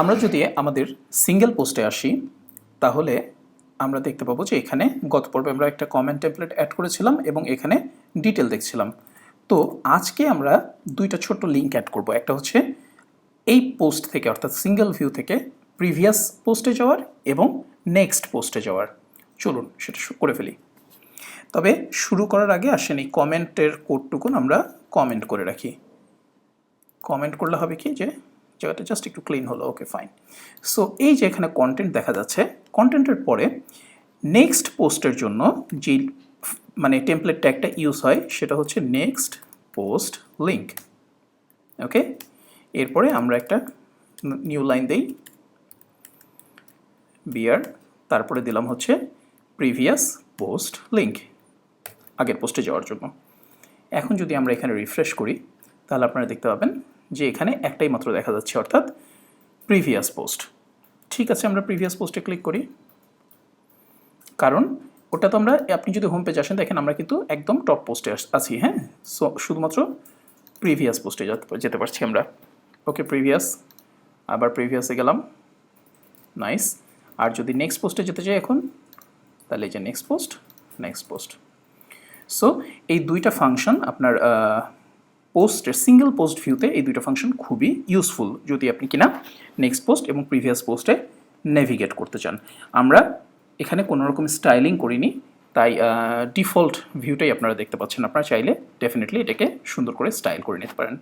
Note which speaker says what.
Speaker 1: আমরা যদি আমাদের সিঙ্গেল পোস্টে আসি, তাহলে আমরা দেখতে পাবো যে এখানে গত পর্বে আমরা একটা কমেন্ট টেমপ্লেট অ্যাড করেছিলাম এবং এখানে ডিটেল দেখছিলাম। তো আজকে আমরা দুইটা ছোট্ট লিঙ্ক অ্যাড করব। একটা হচ্ছে এই পোস্ট থেকে, অর্থাৎ সিঙ্গেল ভিউ থেকে প্রিভিয়াস পোস্টে যাওয়ার এবং নেক্সট পোস্টে যাওয়ার। চলুন সেটা করে ফেলি। তবে শুরু করার আগে আসেন এই কমেন্টের কোডটুকুন আমরা কমেন্ট করে রাখি। কমেন্ট করলে হবে কি যে জায়গাটা জাস্ট একটু ক্লিন হলো ওকে ফাইন সো এই যে এখানে কন্টেন্ট দেখা যাচ্ছে কন্টেন্টের পরে নেক্সট পোস্টের জন্য যে মানে টেমপ্লেট ট্যাগটা ইউজ হয়, সেটা হচ্ছে নেক্সট পোস্ট লিঙ্ক ওকে এরপরে আমরা একটা নিউ লাইন দেই বিয়ার তারপরে দিলাম হচ্ছে প্রিভিয়াস পোস্ট লিঙ্ক আগের পোস্টে যাওয়ার জন্য। এখন যদি আমরা এখানে রিফ্রেশ করি, তাহলে আপনারা দেখতে পাবেন যে এখানে একটাই মাত্র দেখা যাচ্ছে, অর্থাৎ প্রিভিয়াস পোস্ট ঠিক আছে, আমরা প্রিভিয়াস পোস্টে ক্লিক করি। কারণ ওটা তো আমরা, আপনি যদি হোম পেজ আসেন, দেখেন আমরা কিন্তু একদম টপ পোস্টে আছি হ্যাঁ? সো শুধুমাত্র প্রিভিয়াস পোস্টে যেতে পারছি আমরা। ওকে প্রিভিয়াস আবার প্রিভিয়াসে গেলাম। নাইস আর যদি নেক্সট পোস্টে যেতে চাই এখন, তাহলে যে next post next post so এই দুইটা ফাংশন আপনার পোস্টের সিঙ্গেল পোস্ট ভিউতে এই দুইটা ফাংশন খুবই ইউজফুল যদি আপনি কিনা নেক্সট পোস্ট এবং প্রিভিয়াস পোস্টে নেভিগেট করতে চান। আমরা এখানে কোনো রকম স্টাইলিং করিনি, তাই ডিফল্ট ভিউটাই আপনারা দেখতে পাচ্ছেন। আপনারা চাইলে ডেফিনেটলি এটাকে সুন্দর করে স্টাইল করে নিতে পারেন।